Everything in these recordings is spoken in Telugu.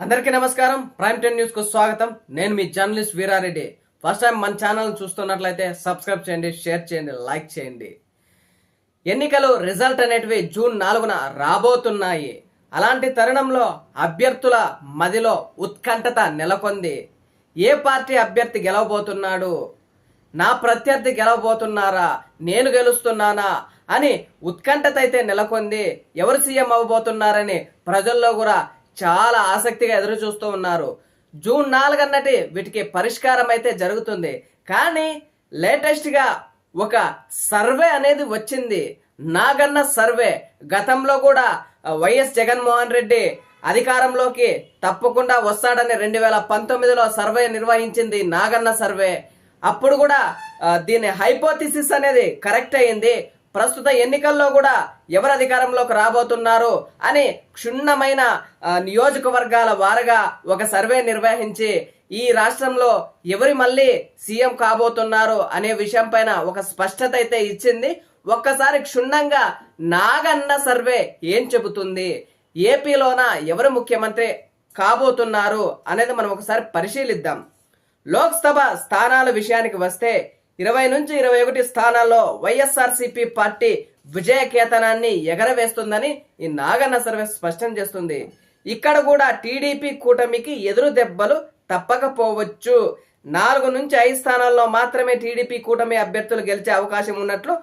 అందరికీ నమస్కారం. ప్రైమ్ టెన్ న్యూస్కు స్వాగతం. నేను మీ జర్నలిస్ట్ వీరారెడ్డి. ఫస్ట్ టైం మన ఛానల్ చూస్తున్నట్లయితే సబ్స్క్రైబ్ చేయండి షేర్ చేయండి లైక్ చేయండి. ఎన్నికలు రిజల్ట్ అనేటివి జూన్ నాలుగున రాబోతున్నాయి. అలాంటి తరుణంలో అభ్యర్థుల మదిలో ఉత్కంఠత నెలకొంది. ఏ పార్టీ అభ్యర్థి గెలవబోతున్నాడు? నా ప్రత్యర్థి గెలవబోతున్నారా? నేను గెలుస్తున్నానా? అని ఉత్కంఠత అయితే నెలకొంది. ఎవరు సీఎం అవ్వబోతున్నారని ప్రజల్లో కూడా చాలా ఆసక్తిగా ఎదురు చూస్తూ ఉన్నారు. జూన్ నాలుగు అన్నటి వీటికి పరిష్కారం అయితే జరుగుతుంది. కానీ లేటెస్ట్గా ఒక సర్వే అనేది వచ్చింది. నాగన్న సర్వే. గతంలో కూడా వైఎస్ జగన్మోహన్ రెడ్డి అధికారంలోకి తప్పకుండా వస్తాడని రెండు వేల పంతొమ్మిదిలో సర్వే నిర్వహించింది నాగన్న సర్వే. అప్పుడు కూడా దీని హైపోథిసిస్ అనేది కరెక్ట్ అయింది. ప్రస్తుత ఎన్నికల్లో కూడా ఎవరు అధికారంలోకి రాబోతున్నారు అని క్షుణ్ణమైన నియోజకవర్గాల వారగా ఒక సర్వే నిర్వహించి ఈ రాష్ట్రంలో ఎవరి మళ్ళీ సీఎం కాబోతున్నారు అనే విషయం పైన ఒక స్పష్టత అయితే ఇచ్చింది. ఒక్కసారి క్షుణ్ణంగా నాగన్న సర్వే ఏం చెబుతుంది? ఏపీలోన ఎవరు ముఖ్యమంత్రి కాబోతున్నారు అనేది మనం ఒకసారి పరిశీలిద్దాం. లోక్సభ స్థానాల విషయానికి వస్తే ఇరవై నుంచి ఇరవై ఒకటి స్థానాల్లో వైఎస్ఆర్సీపీ పార్టీ విజయ కేతనాన్ని ఎగరవేస్తుందని ఈ నాగన్న సర్వే స్పష్టం చేస్తుంది. ఇక్కడ కూడా టీడీపీ కూటమికి ఎదురు దెబ్బలు తప్పకపోవచ్చు. నాలుగు నుంచి ఐదు స్థానాల్లో మాత్రమే టీడీపీ కూటమి అభ్యర్థులు గెలిచే అవకాశం ఉన్నట్లు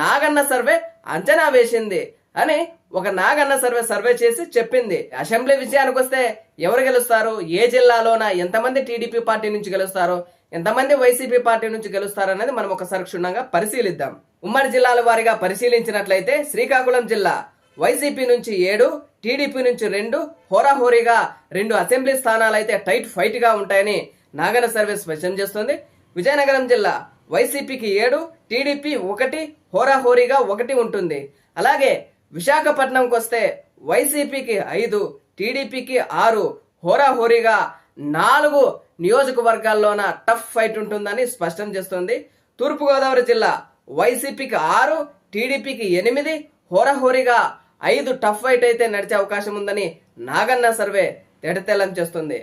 నాగన్న సర్వే అంచనా వేసింది అని ఒక నాగన్న సర్వే సర్వే చేసి చెప్పింది. అసెంబ్లీ విషయానికి వస్తే ఎవరు గెలుస్తారు? ఏ జిల్లాలోన? ఎంతమంది టీడీపీ పార్టీ నుంచి గెలుస్తారు? ఎంతమంది వైసీపీ పార్టీ నుంచి గెలుస్తారనేది మనం ఒకసారి క్షుణ్ణంగా పరిశీలిద్దాం. ఉమ్మడి జిల్లాల వారీగా పరిశీలించినట్లయితే శ్రీకాకుళం జిల్లా వైసీపీ నుంచి ఏడు టీడీపీ నుంచి రెండు హోరాహోరీగా రెండు అసెంబ్లీ స్థానాలు అయితే టైట్ ఫైట్గా ఉంటాయని నాగన సర్వే స్పష్టం చేస్తుంది. విజయనగరం జిల్లా వైసీపీకి ఏడు టీడీపీ ఒకటి హోరాహోరీగా ఒకటి ఉంటుంది. అలాగే విశాఖపట్నంకి వస్తే వైసీపీకి ఐదు టీడీపీకి ఆరు హోరాహోరీగా నాలుగు నియోజకవర్గాల్లోన టఫ్ ఫైట్ ఉంటుందని స్పష్టం చేస్తుంది. తూర్పుగోదావరి జిల్లా వైసీపీకి ఆరు టీడీపీకి ఎనిమిది హోరాహోరీగా ఐదు టఫ్ ఫైట్ అయితే నడిచే అవకాశం ఉందని నాగన్న సర్వే తెడతెల్లం చేస్తుంది.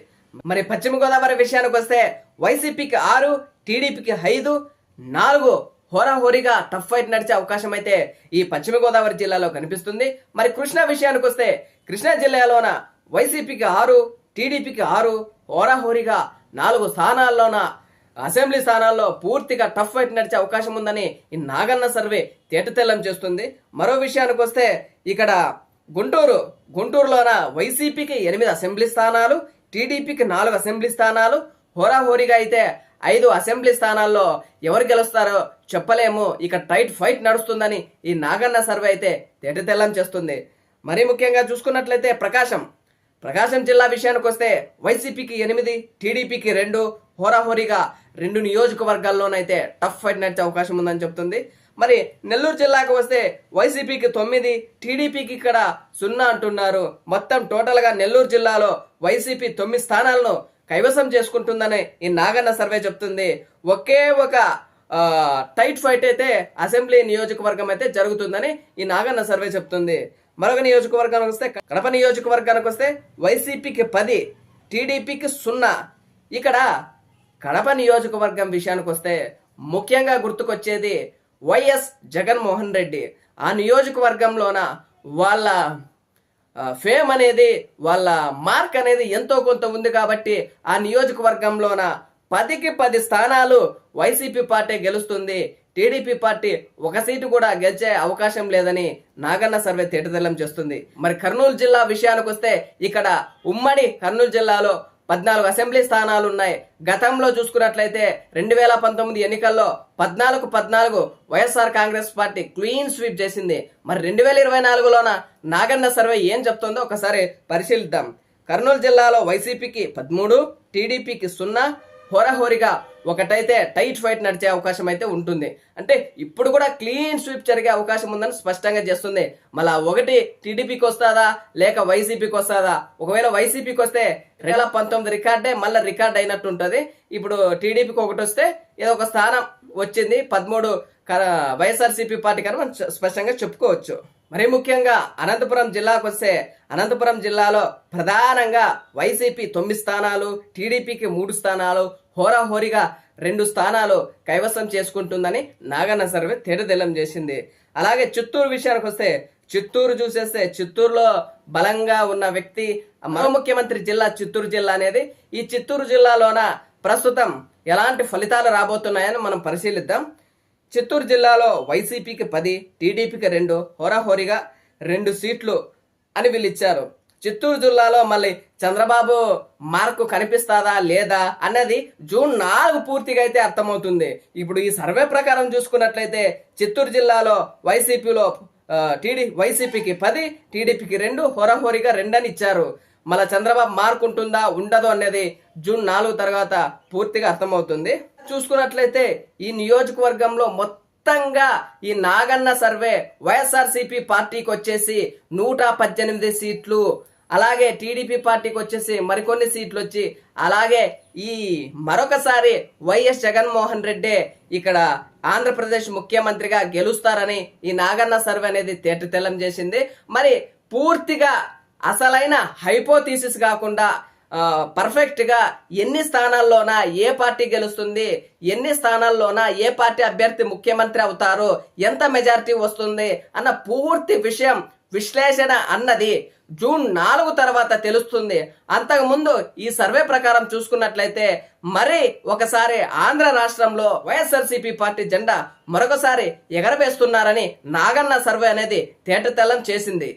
మరి పశ్చిమ గోదావరి విషయానికి వస్తే వైసీపీకి ఆరు టీడీపీకి ఐదు నాలుగు హోరాహోరీగా టఫ్ ఫైట్ నడిచే అవకాశం అయితే ఈ పశ్చిమ గోదావరి జిల్లాలో కనిపిస్తుంది. మరి కృష్ణా విషయానికి వస్తే కృష్ణా జిల్లాలోన వైసీపీకి ఆరు టీడీపీకి ఆరు హోరాహోరీగా నాలుగు స్థానాల్లోన అసెంబ్లీ స్థానాల్లో పూర్తిగా టఫ్ ఫైట్ నడిచే అవకాశం ఉందని ఈ నాగన్న సర్వే తేటతెల్లం చేస్తుంది. మరో విషయానికి వస్తే ఇక్కడ గుంటూరు గుంటూరులోన వైసీపీకి ఎనిమిది అసెంబ్లీ స్థానాలు టీడీపీకి నాలుగు అసెంబ్లీ స్థానాలు. హోరాహోరీగా అయితే ఐదు అసెంబ్లీ స్థానాల్లో ఎవరు గెలుస్తారో చెప్పలేము. ఇక టైట్ ఫైట్ నడుస్తుందని ఈ నాగన్న సర్వే అయితే తేటతెల్లం చేస్తుంది. మరీ ముఖ్యంగా చూసుకున్నట్లయితే ప్రకాశం ప్రకాశం జిల్లా విషయానికి వస్తే వైసీపీకి ఎనిమిది టీడీపీకి రెండు హోరాహోరీగా రెండు నియోజకవర్గాల్లోనైతే టఫ్ ఫైట్ నడిచే అవకాశం ఉందని చెప్తుంది. మరి నెల్లూరు జిల్లాకు వస్తే వైసీపీకి తొమ్మిది టీడీపీకి ఇక్కడ సున్నా అంటున్నారు. మొత్తం టోటల్గా నెల్లూరు జిల్లాలో వైసీపీ తొమ్మిది స్థానాలను కైవసం చేసుకుంటుందని ఈ నాగన్న సర్వే చెప్తుంది. ఒకే ఒక టైట్ ఫైట్ అయితే అసెంబ్లీ నియోజకవర్గం అయితే జరుగుతుందని ఈ నాగన్న సర్వే చెప్తుంది. మరొక నియోజకవర్గానికి వస్తే కడప నియోజకవర్గానికి వస్తే వైసీపీకి పది టీడీపీకి సున్నా. ఇక్కడ కడప నియోజకవర్గం విషయానికి వస్తే ముఖ్యంగా గుర్తుకొచ్చేది వైఎస్ జగన్మోహన్ రెడ్డి. ఆ నియోజకవర్గంలోన వాళ్ళ ఫేమ్ అనేది వాళ్ళ మార్క్ అనేది ఎంతో కొంత ఉంది కాబట్టి ఆ నియోజకవర్గంలోన పదికి పది స్థానాలు వైసీపీ పార్టీ గెలుస్తుంది. టీడీపీ పార్టీ ఒక సీటు కూడా గెలిచే అవకాశం లేదని నాగన్న సర్వే తేటతెల్లం చేస్తుంది. మరి కర్నూలు జిల్లా విషయానికి వస్తే ఇక్కడ ఉమ్మడి కర్నూలు జిల్లాలో పద్నాలుగు అసెంబ్లీ స్థానాలు ఉన్నాయి గతంలో చూసుకున్నట్లయితే రెండు వేల పంతొమ్మిది ఎన్నికల్లో పద్నాలుగు పద్నాలుగు YSR Congress party clean sweep చేసింది. మరి రెండు వేల ఇరవై నాలుగులోన నాగన్న సర్వే ఏం చెప్తుందో ఒకసారి పరిశీలిద్దాం. కర్నూలు జిల్లాలో వైసీపీకి పదమూడు టీడీపీకి సున్నా హోరహోరిగా ఒకటైతే టైట్ ఫైట్ నడిచే అవకాశం అయితే ఉంటుంది. అంటే ఇప్పుడు కూడా క్లీన్ స్వీప్ జరిగే అవకాశం ఉందని స్పష్టంగా చేస్తుంది. మళ్ళా ఒకటి టీడీపీకి వస్తుందా? లేక వైసీపీకి వస్తుందా? ఒకవేళ వైసీపీకి వస్తే రెండు వేల పంతొమ్మిది రికార్డే మళ్ళీ రికార్డ్ అయినట్టు ఉంటుంది. ఇప్పుడు టీడీపీకి ఒకటి వస్తే ఏదో ఒక స్థానం వచ్చింది. పదమూడు వైఎస్ఆర్సీపీ పార్టీ కన్నా మనం స్పష్టంగా చెప్పుకోవచ్చు. మరి ముఖ్యంగా అనంతపురం జిల్లాకు వస్తే అనంతపురం జిల్లాలో ప్రధానంగా వైసీపీ తొమ్మిది స్థానాలు టీడీపీకి మూడు స్థానాలు హోరాహోరీగా రెండు స్థానాలు కైవసం చేసుకుంటుందని నాగన్న సర్వే తేటతెల్లం చేసింది. అలాగే చిత్తూరు విషయానికి వస్తే చిత్తూరు చూసేస్తే చిత్తూరులో బలంగా ఉన్న వ్యక్తి మరో ముఖ్యమంత్రి జిల్లా చిత్తూరు జిల్లా అనేది. ఈ చిత్తూరు జిల్లాలోన ప్రస్తుతం ఎలాంటి ఫలితాలు రాబోతున్నాయని మనం పరిశీలిద్దాం. చిత్తూరు జిల్లాలో వైసీపీకి పది టీడీపీకి రెండు హోరాహోరీగా రెండు సీట్లు అని వీళ్ళు ఇచ్చారు. చిత్తూరు జిల్లాలో మళ్ళీ చంద్రబాబు మార్కు కనిపిస్తాదా లేదా అన్నది జూన్ నాలుగు పూర్తిగా అయితే అర్థమవుతుంది. ఇప్పుడు ఈ సర్వే ప్రకారం చూసుకున్నట్లయితే చిత్తూరు జిల్లాలో వైసీపీలో టీడీ వైసీపీకి పది టీడీపీకి రెండు హోరాహోరీగా రెండని ఇచ్చారు. మళ్ళీ చంద్రబాబు మార్కు ఉంటుందా ఉండదో అనేది జూన్ నాలుగు తర్వాత పూర్తిగా అర్థమవుతుంది. చూసుకున్నట్లయితే ఈ నియోజకవర్గంలో మొత్తం మొత్తంగా ఈ నాగన్న సర్వే వైఎస్ఆర్సీపీ పార్టీకి వచ్చేసి నూట పద్దెనిమిది సీట్లు అలాగే టీడీపీ పార్టీకి వచ్చేసి మరికొన్ని సీట్లు వచ్చి అలాగే ఈ మరొకసారి వైఎస్ జగన్మోహన్ రెడ్డి ఇక్కడ ఆంధ్రప్రదేశ్ ముఖ్యమంత్రిగా గెలుస్తారని ఈ నాగన్న సర్వే అనేది తేటతెల్లం చేసింది. మరి పూర్తిగా అసలైన హైపోథీసిస్ కాకుండా పర్ఫెక్ట్గా పర్ఫెక్ట్గా ఎన్ని స్థానాల్లోన ఏ పార్టీ గెలుస్తుంది ఎన్ని స్థానాల్లోన ఏ పార్టీ అభ్యర్థి ముఖ్యమంత్రి అవుతారు ఎంత మెజారిటీ వస్తుంది అన్న పూర్తి విషయం విశ్లేషణ అన్నది జూన్ నాలుగు తర్వాత తెలుస్తుంది. అంతకుముందు ఈ సర్వే ప్రకారం చూసుకున్నట్లయితే మరి ఒకసారి ఆంధ్ర రాష్ట్రంలో వైఎస్ఆర్సీపీ పార్టీ జెండా మరొకసారి ఎగరవేస్తున్నారని నాగన్న సర్వే అనేది తేటతెల్లం చేసింది.